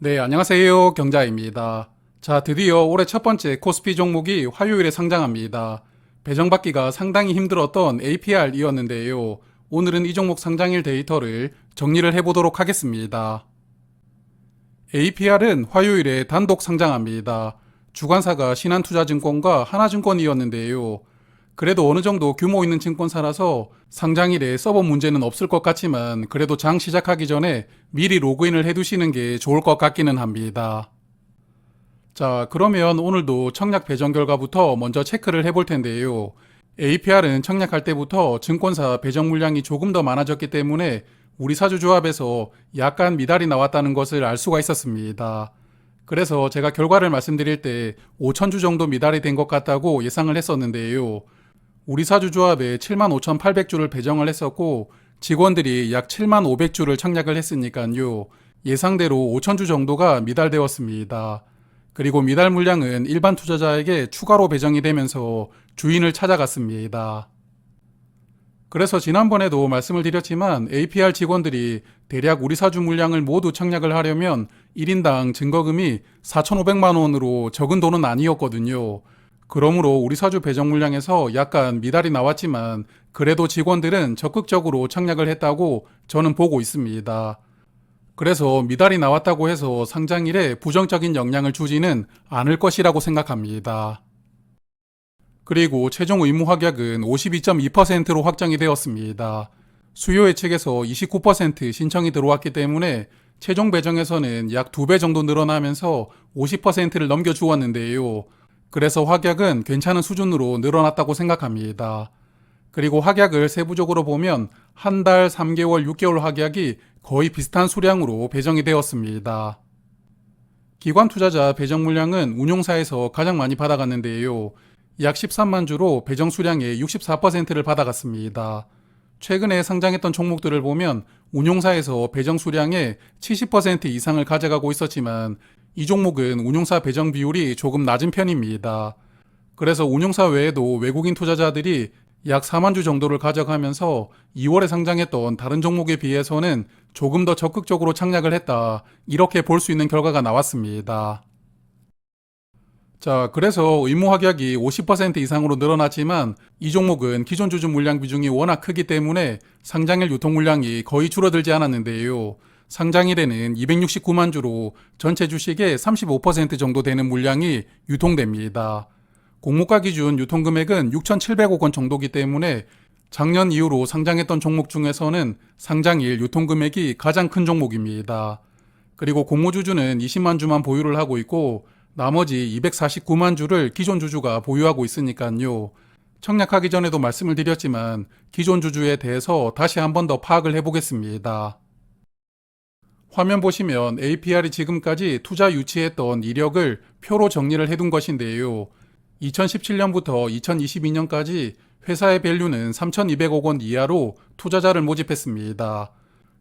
네, 안녕하세요. 경자입니다. 자, 드디어 올해 첫 번째 코스피 종목이 화요일에 상장합니다. 배정받기가 상당히 힘들었던 APR이었는데요. 오늘은 이 종목 상장일 데이터를 정리를 해보도록 하겠습니다. APR은 화요일에 단독 상장합니다. 주관사가 신한투자증권과 하나증권이었는데요. 그래도 어느 정도 규모 있는 증권사라서 상장일에 서버 문제는 없을 것 같지만 그래도 장 시작하기 전에 미리 로그인을 해두시는 게 좋을 것 같기는 합니다. 자, 그러면 오늘도 청약 배정 결과부터 먼저 체크를 해볼 텐데요. APR은 청약할 때부터 증권사 배정 물량이 조금 더 많아졌기 때문에 우리 사주 조합에서 약간 미달이 나왔다는 것을 알 수가 있었습니다. 그래서 제가 결과를 말씀드릴 때 5천주 정도 미달이 된 것 같다고 예상을 했었는데요. 우리 사주 조합에 75,800주를 배정을 했었고 직원들이 약 7,500주를 청약을 했으니까요. 예상대로 5천주 정도가 미달되었습니다. 그리고 미달 물량은 일반 투자자에게 추가로 배정이 되면서 주인을 찾아갔습니다. 그래서 지난번에도 말씀을 드렸지만 APR 직원들이 대략 우리 사주 물량을 모두 청약을 하려면 1인당 증거금이 4,500만 원으로 적은 돈은 아니었거든요. 그러므로 우리 사주 배정 물량에서 약간 미달이 나왔지만 그래도 직원들은 적극적으로 청약을 했다고 저는 보고 있습니다. 그래서 미달이 나왔다고 해서 상장일에 부정적인 영향을 주지는 않을 것이라고 생각합니다. 그리고 최종 의무 확약은 52.2%로 확정이 되었습니다. 수요 예측에서 29% 신청이 들어왔기 때문에 최종 배정에서는 약 2배 정도 늘어나면서 50%를 넘겨주었는데요. 그래서 확약은 괜찮은 수준으로 늘어났다고 생각합니다. 그리고 확약을 세부적으로 보면 한 달, 3개월, 6개월 확약이 거의 비슷한 수량으로 배정이 되었습니다. 기관 투자자 배정 물량은 운용사에서 가장 많이 받아갔는데요. 약 13만 주로 배정 수량의 64%를 받아갔습니다. 최근에 상장했던 종목들을 보면 운용사에서 배정 수량의 70% 이상을 가져가고 있었지만 이 종목은 운용사 배정 비율이 조금 낮은 편입니다. 그래서 운용사 외에도 외국인 투자자들이 약 4만 주 정도를 가져가면서 2월에 상장했던 다른 종목에 비해서는 조금 더 적극적으로 창략을 했다. 이렇게 볼 수 있는 결과가 나왔습니다. 자, 그래서 의무 확약이 50% 이상으로 늘어났지만 이 종목은 기존 주주 물량 비중이 워낙 크기 때문에 상장일 유통 물량이 거의 줄어들지 않았는데요. 상장일에는 269만 주로 전체 주식의 35% 정도 되는 물량이 유통됩니다. 공모가 기준 유통금액은 6,700억 원 정도기 때문에 작년 이후로 상장했던 종목 중에서는 상장일 유통금액이 가장 큰 종목입니다. 그리고 공모주주는 20만 주만 보유를 하고 있고 나머지 249만 주를 기존 주주가 보유하고 있으니까요. 청약하기 전에도 말씀을 드렸지만 기존 주주에 대해서 다시 한 번 더 파악을 해보겠습니다. 화면 보시면 APR이 지금까지 투자 유치했던 이력을 표로 정리를 해둔 것인데요. 2017년부터 2022년까지 회사의 밸류는 3,200억 원 이하로 투자자를 모집했습니다.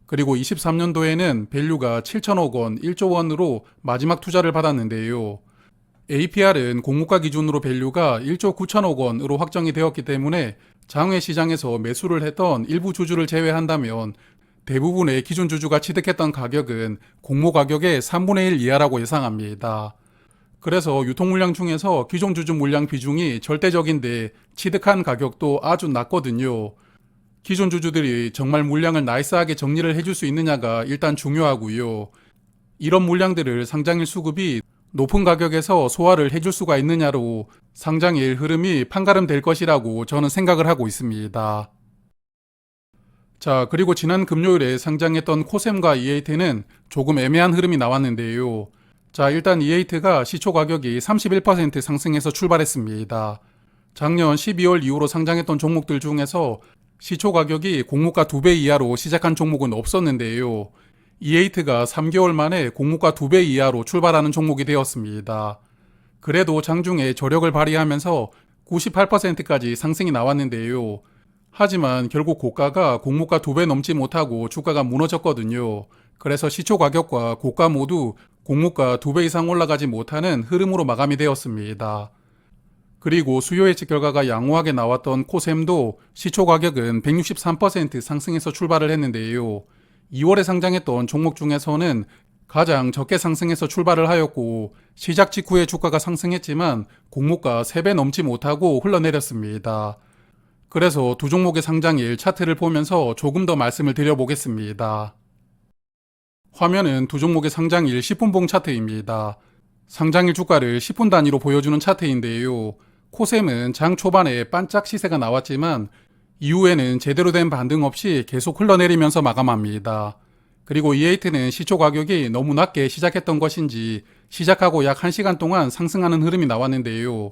그리고 23년도에는 밸류가 7천억 원, 1조 원으로 마지막 투자를 받았는데요. APR은 공모가 기준으로 밸류가 1조 9천억 원으로 확정이 되었기 때문에 장외 시장에서 매수를 했던 일부 주주를 제외한다면 대부분의 기존 주주가 취득했던 가격은 공모 가격의 3분의 1 이하라고 예상합니다. 그래서 유통 물량 중에서 기존 주주 물량 비중이 절대적인데 취득한 가격도 아주 낮거든요. 기존 주주들이 정말 물량을 나이스하게 정리를 해줄 수 있느냐가 일단 중요하고요. 이런 물량들을 상장일 수급이 높은 가격에서 소화를 해줄 수가 있느냐로 상장일 흐름이 판가름 될 것이라고 저는 생각을 하고 있습니다. 자, 그리고 지난 금요일에 상장했던 코셈과 이에이트는 조금 애매한 흐름이 나왔는데요. 자, 일단 이에이트가 시초 가격이 31% 상승해서 출발했습니다. 작년 12월 이후로 상장했던 종목들 중에서 시초 가격이 공모가 2배 이하로 시작한 종목은 없었는데요. E8가 3개월 만에 공모가 2배 이하로 출발하는 종목이 되었습니다. 그래도 장중에 저력을 발휘하면서 98%까지 상승이 나왔는데요. 하지만 결국 고가가 공모가 2배 넘지 못하고 주가가 무너졌거든요. 그래서 시초 가격과 고가 모두 공모가 2배 이상 올라가지 못하는 흐름으로 마감이 되었습니다. 그리고 수요 예측 결과가 양호하게 나왔던 코셈도 시초 가격은 163% 상승해서 출발을 했는데요. 2월에 상장했던 종목 중에서는 가장 적게 상승해서 출발을 하였고 시작 직후에 주가가 상승했지만 공모가 3배 넘지 못하고 흘러내렸습니다. 그래서 두 종목의 상장일 차트를 보면서 조금 더 말씀을 드려보겠습니다. 화면은 두 종목의 상장일 10분봉 차트입니다. 상장일 주가를 10분 단위로 보여주는 차트인데요. 코셈은 장 초반에 반짝 시세가 나왔지만 이후에는 제대로 된 반등 없이 계속 흘러내리면서 마감합니다. 그리고 E8는 시초 가격이 너무 낮게 시작했던 것인지 시작하고 약 1시간 동안 상승하는 흐름이 나왔는데요.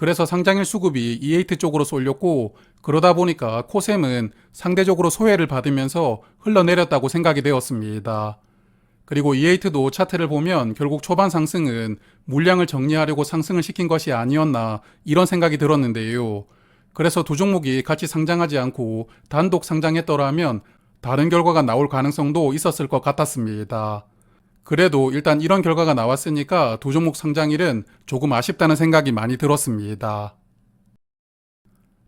그래서 상장일 수급이 E8 쪽으로 쏠렸고 그러다 보니까 코셈은 상대적으로 소외를 받으면서 흘러내렸다고 생각이 되었습니다. 그리고 E8도 차트를 보면 결국 초반 상승은 물량을 정리하려고 상승을 시킨 것이 아니었나 이런 생각이 들었는데요. 그래서 두 종목이 같이 상장하지 않고 단독 상장했더라면 다른 결과가 나올 가능성도 있었을 것 같았습니다. 그래도 일단 이런 결과가 나왔으니까 두 종목 상장일은 조금 아쉽다는 생각이 많이 들었습니다.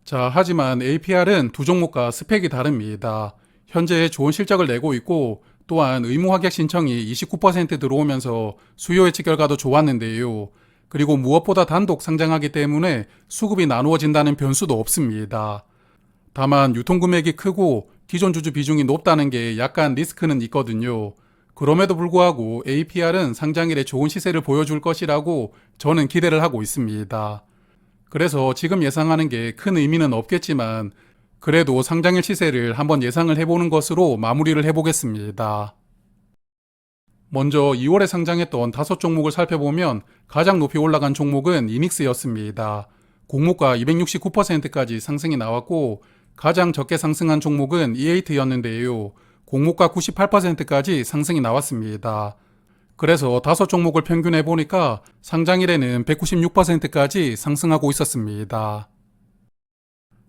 자, 하지만 APR은 두 종목과 스펙이 다릅니다. 현재 좋은 실적을 내고 있고 또한 의무 확약 신청이 29% 들어오면서 수요 예측 결과도 좋았는데요. 그리고 무엇보다 단독 상장하기 때문에 수급이 나누어진다는 변수도 없습니다. 다만 유통 금액이 크고 기존 주주 비중이 높다는 게 약간 리스크는 있거든요. 그럼에도 불구하고 APR은 상장일에 좋은 시세를 보여줄 것이라고 저는 기대를 하고 있습니다. 그래서 지금 예상하는 게 큰 의미는 없겠지만 그래도 상장일 시세를 한번 예상을 해보는 것으로 마무리를 해보겠습니다. 먼저 2월에 상장했던 다섯 종목을 살펴보면 가장 높이 올라간 종목은 이닉스였습니다. 공모가 269%까지 상승이 나왔고 가장 적게 상승한 종목은 E8였는데요. 공모가 98%까지 상승이 나왔습니다. 그래서 다섯 종목을 평균해 보니까 상장일에는 196%까지 상승하고 있었습니다.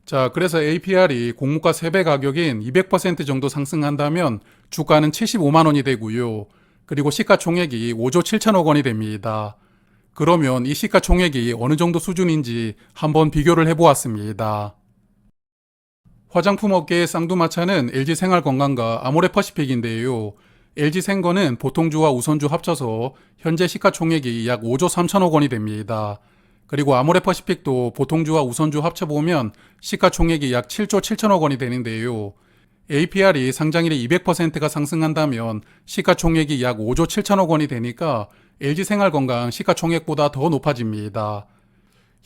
자, 그래서 APR이 공모가 3배 가격인 200% 정도 상승한다면 주가는 75만 원이 되고요. 그리고 시가총액이 5조 7천억 원이 됩니다. 그러면 이 시가총액이 어느 정도 수준인지 한번 비교를 해보았습니다. 화장품 업계의 쌍두마차는 LG생활건강과 아모레퍼시픽인데요. LG생건은 보통주와 우선주 합쳐서 현재 시가총액이 약 5조 3천억 원이 됩니다. 그리고 아모레퍼시픽도 보통주와 우선주 합쳐보면 시가총액이 약 7조 7천억 원이 되는데요. APR이 상장일에 200%가 상승한다면 시가총액이 약 5조 7천억 원이 되니까 LG생활건강 시가총액보다 더 높아집니다.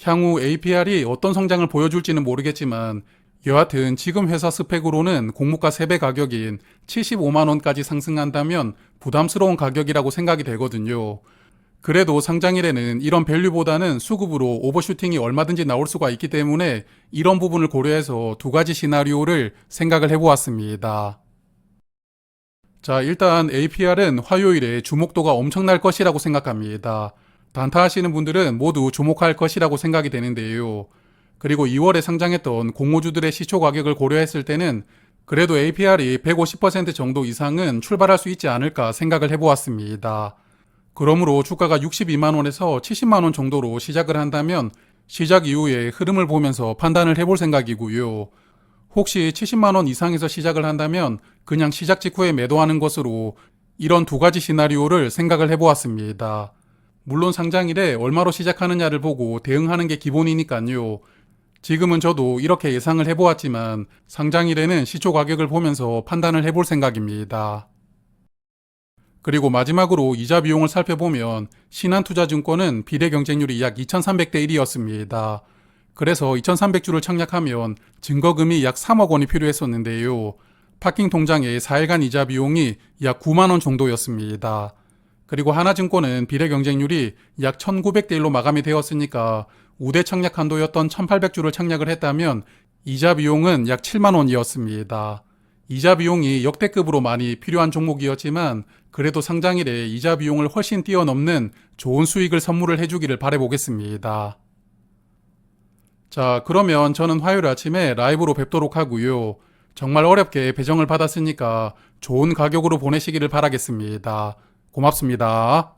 향후 APR이 어떤 성장을 보여줄지는 모르겠지만 여하튼 지금 회사 스펙으로는 공모가 3배 가격인 75만원까지 상승한다면 부담스러운 가격이라고 생각이 되거든요. 그래도 상장일에는 이런 밸류보다는 수급으로 오버슈팅이 얼마든지 나올 수가 있기 때문에 이런 부분을 고려해서 두 가지 시나리오를 생각을 해보았습니다. 자, 일단 APR은 화요일에 주목도가 엄청날 것이라고 생각합니다. 단타하시는 분들은 모두 주목할 것이라고 생각이 되는데요. 그리고 2월에 상장했던 공모주들의 시초 가격을 고려했을 때는 그래도 APR이 150% 정도 이상은 출발할 수 있지 않을까 생각을 해보았습니다. 그러므로 주가가 62만원에서 70만원 정도로 시작을 한다면 시작 이후에 흐름을 보면서 판단을 해볼 생각이고요. 혹시 70만원 이상에서 시작을 한다면 그냥 시작 직후에 매도하는 것으로 이런 두 가지 시나리오를 생각을 해보았습니다. 물론 상장일에 얼마로 시작하느냐를 보고 대응하는 게 기본이니까요. 지금은 저도 이렇게 예상을 해보았지만 상장일에는 시초 가격을 보면서 판단을 해볼 생각입니다. 그리고 마지막으로 이자 비용을 살펴보면 신한투자증권은 비례 경쟁률이 약 2300대 1이었습니다. 그래서 2300주를 청약하면 증거금이 약 3억 원이 필요했었는데요. 파킹 통장의 4일간 이자 비용이 약 9만 원 정도였습니다. 그리고 하나증권은 비례 경쟁률이 약 1900대 1로 마감이 되었으니까 우대 청약 한도였던 1800주를 청약을 했다면 이자 비용은 약 7만 원이었습니다. 이자 비용이 역대급으로 많이 필요한 종목이었지만 그래도 상장일에 이자 비용을 훨씬 뛰어넘는 좋은 수익을 선물을 해주기를 바라보겠습니다. 자, 그러면 저는 화요일 아침에 라이브로 뵙도록 하고요. 정말 어렵게 배정을 받았으니까 좋은 가격으로 보내시기를 바라겠습니다. 고맙습니다.